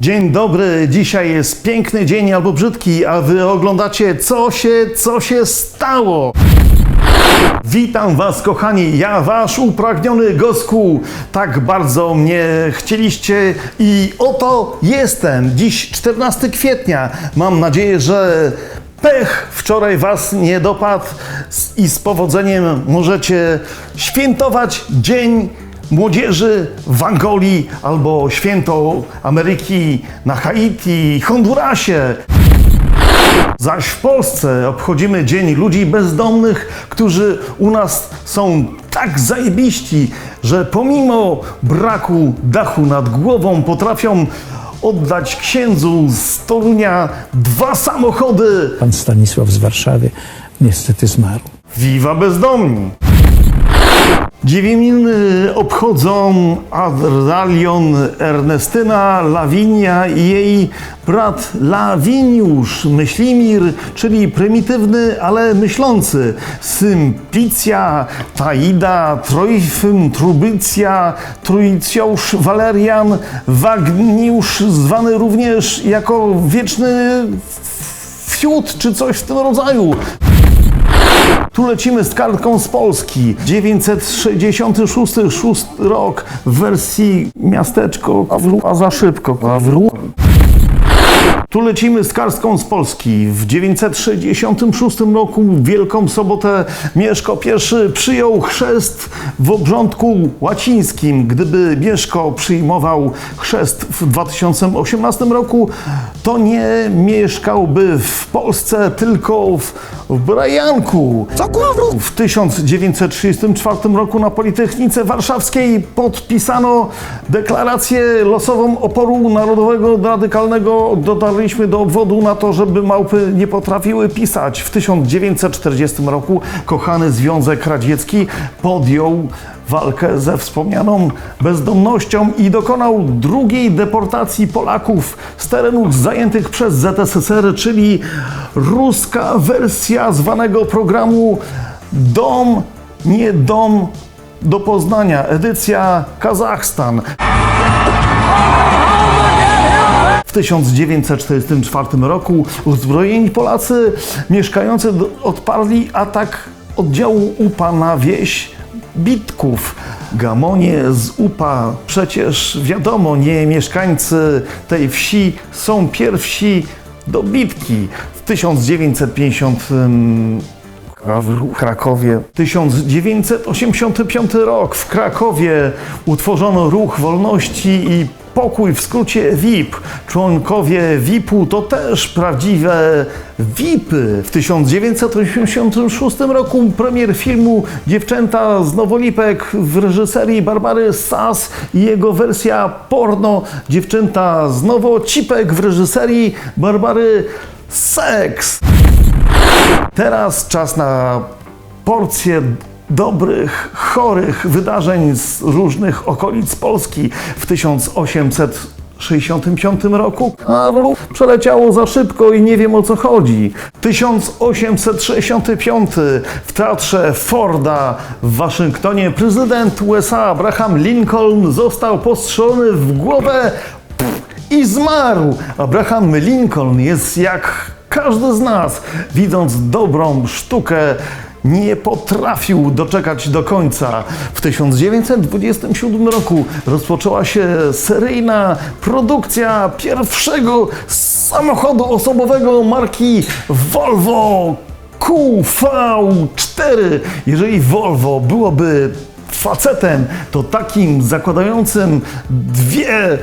Dzień dobry, dzisiaj jest piękny dzień albo brzydki, a wy oglądacie co się, co się stało. Witam was kochani, ja wasz upragniony Gosku. Tak bardzo mnie chcieliście i oto jestem. Dziś 14 kwietnia. Mam nadzieję, że pech wczoraj was nie dopadł i z powodzeniem możecie świętować dzień młodzieży w Angolii albo święto Ameryki na Haiti, Hondurasie. Zaś w Polsce obchodzimy Dzień Ludzi Bezdomnych, którzy u nas są tak zajebiści, że pomimo braku dachu nad głową potrafią oddać księdzu z Torunia dwa samochody. Pan Stanisław z Warszawy niestety zmarł. Viva bezdomni! Dziewieminy obchodzą Adralion Ernestyna Lawinia i jej brat Lawiniusz Myślimir, czyli prymitywny, ale myślący. Symplicja, Taida, Trojfym, Trubycja, Trójcjusz, Walerian, Wagniusz, zwany również jako wieczny fiut, czy coś w tym rodzaju. Tu lecimy z kartką z Polski. 966 szósty rok w wersji miasteczko, a, w, a za szybko. A w, tu lecimy z kartką z Polski. W 966 roku, w Wielką Sobotę, Mieszko I przyjął chrzest w obrządku łacińskim. Gdyby Mieszko przyjmował chrzest w 2018 roku, to nie mieszkałby w Polsce, tylko w, w Brajanku. W 1934 roku na Politechnice Warszawskiej podpisano deklarację losową oporu narodowego radykalnego. Dotarliśmy do obwodu na to, żeby małpy nie potrafiły pisać. W 1940 roku kochany Związek Radziecki podjął walkę ze wspomnianą bezdomnością i dokonał drugiej deportacji Polaków z terenów zajętych przez ZSSR, czyli ruska wersja zwanego programu Dom, nie dom do Poznania, edycja Kazachstan. W 1944 roku uzbrojeni Polacy mieszkający odparli atak oddziału UPA na wieś Bitków. Gamonie z UPA, przecież wiadomo, nie mieszkańcy tej wsi są pierwsi do bitki. W 1950 w Krakowie. 1985 rok w Krakowie utworzono ruch wolności i pokój, w skrócie VIP. Członkowie VIP-u to też prawdziwe VIPy. W 1986 roku premier filmu Dziewczęta z Nowolipek w reżyserii Barbary Sas i jego wersja porno Dziewczęta z Nowocipek w reżyserii Barbary Seks. Teraz czas na porcję dobrych, chorych wydarzeń z różnych okolic Polski w 1865 roku. A przeleciało za szybko i nie wiem o co chodzi. 1865 w teatrze Forda w Waszyngtonie prezydent USA Abraham Lincoln został postrzelony w głowę i zmarł. Abraham Lincoln jest jak każdy z nas, widząc dobrą sztukę, nie potrafił doczekać do końca. W 1927 roku rozpoczęła się seryjna produkcja pierwszego samochodu osobowego marki Volvo QV4. Jeżeli Volvo byłoby facetem, to takim zakładającym dwie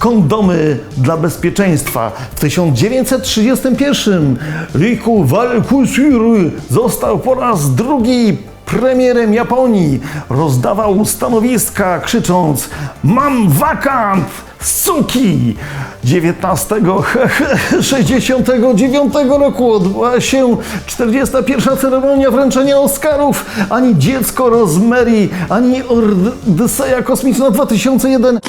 kondomy dla bezpieczeństwa. W 1931 Riku Valkusur został po raz drugi premierem Japonii. Rozdawał stanowiska krzycząc Mam wakant! Suki! 19 69 roku odbyła się 41. ceremonia wręczenia Oscarów. Ani dziecko Rosemary, ani Odyseja Kosmiczna 2001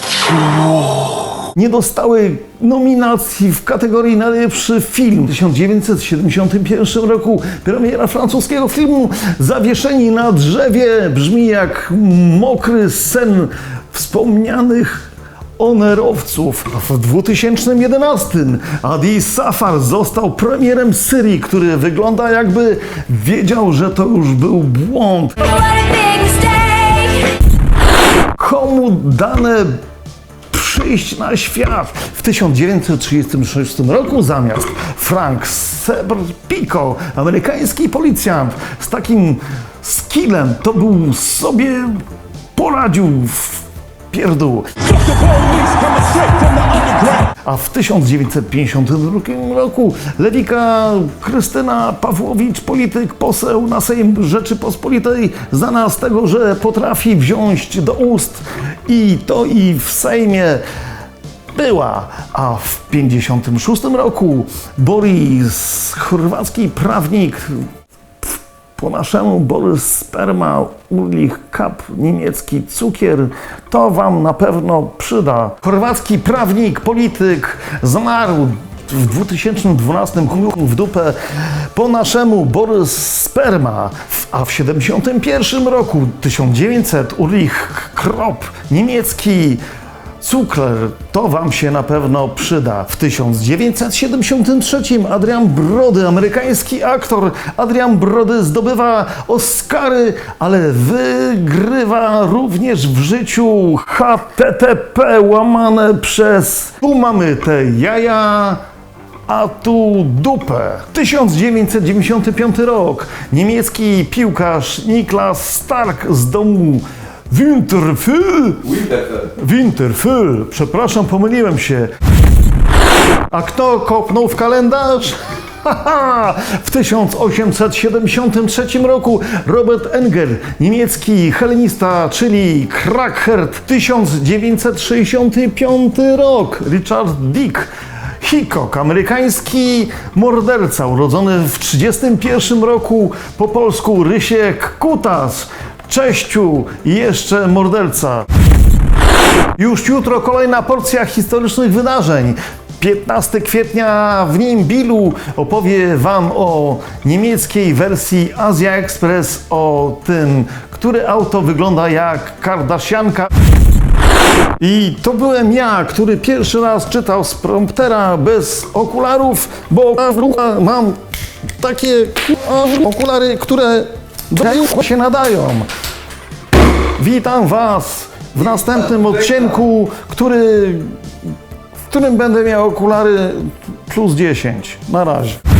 nie dostały nominacji w kategorii najlepszy film. W 1971 roku premiera francuskiego filmu Zawieszeni na drzewie brzmi jak mokry sen wspomnianych onerowców. W 2011 Adi Safar został premierem Syrii, który wygląda jakby wiedział, że to już był błąd. Komu dane przyjść na świat? W 1936 roku zamiast Frank Serpico, amerykański policjant z takim skillem, to był sobie poradził w pierdół. A w 1952 roku Lewika Krystyna Pawłowicz, polityk, poseł na Sejm Rzeczypospolitej, znana z tego, że potrafi wziąć do ust i to i w Sejmie była. A w 1956 roku Boris, chorwacki prawnik, po naszemu Borys Sperma, Urlich Kap, niemiecki cukier, to wam na pewno przyda. Chorwacki prawnik, polityk zmarł w 2012 chuju w dupę po naszemu Borys Sperma, a w 71 roku 1900 Ulrich Krop, niemiecki Cukler, to Wam się na pewno przyda. W 1973 Adrian Brody, amerykański aktor, Adrian Brody zdobywa Oscary, ale wygrywa również w życiu HTTP łamane przez tu mamy te jaja, a tu dupę. 1995 rok. Niemiecki piłkarz Niklas Stark z domu Winterfell Winterfell, przepraszam, pomyliłem się. A kto kopnął w kalendarz? W 1873 roku Robert Enger, niemiecki helenista, czyli Krackhert. 1965 rok Richard Dick. Hickok, amerykański morderca, urodzony w 1931 roku, po polsku Rysiek Kutas. Cześciu i jeszcze morderca. Już jutro kolejna porcja historycznych wydarzeń. 15 kwietnia w Nimbilu opowie Wam o niemieckiej wersji Asia Express, o tym, które auto wygląda jak Kardashianka. I to byłem ja, który pierwszy raz czytał z promptera bez okularów, bo mam takie okulary, które do się nadają. Witam Was w następnym odcinku, który, w którym będę miał okulary plus 10. Na razie.